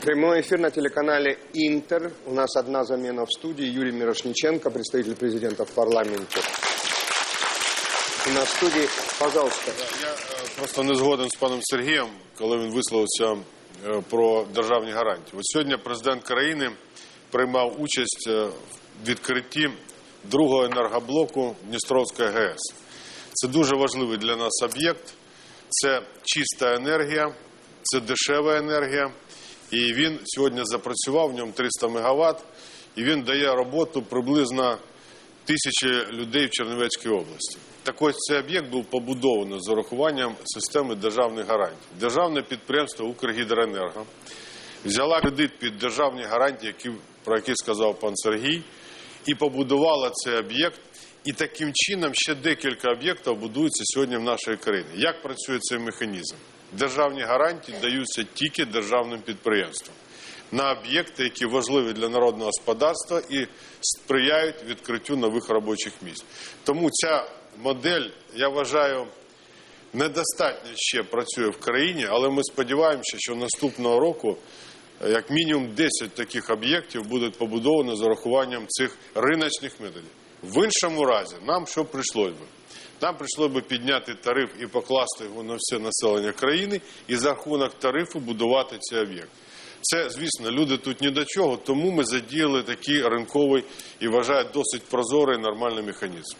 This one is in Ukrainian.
Прямой эфир на телеканале «Интер». У нас одна замена в студии. Юрий Мирошниченко, представитель президента в парламенте. В студии, пожалуйста. Я е, просто не згоден з паном Сергієм, коли він висловився е, про державні гарантії. От сьогодні президент країни приймав участь е, в відкритті другого енергоблоку Дністровської ГЕС. Це дуже важливий для нас об'єкт. Це чиста енергія, це дешева енергія. І він сьогодні запрацював в ньому 300 МВт, і він дає роботу приблизно тисячі людей в Чернівецькій області. Так ось цей об'єкт був побудовано з урахуванням системи державних гарантій. Державне підприємство Укргідроенерго взяла кредит під державні гарантії, які, про які сказав пан Сергій, і побудувала цей об'єкт. І таким чином ще декілька об'єктів будуються сьогодні в нашій країні. Як працює цей механізм? Державні гарантії даються тільки державним підприємствам на об'єкти, які важливі для народного господарства і сприяють відкриттю нових робочих місць. Тому ця модель, я вважаю, недостатньо ще працює в країні, але ми сподіваємося, що наступного року е, як мінімум 10 таких об'єктів будуть побудовані з урахуванням цих риночних методів. В іншому разі нам що прийшлось би? Нам прийшло би підняти тариф і покласти його на все населення країни, і за рахунок тарифу будувати цей об'єкт. Це, звісно, люди тут ні до чого, тому ми задіяли такий ринковий і вважаю досить прозорий нормальний механізм.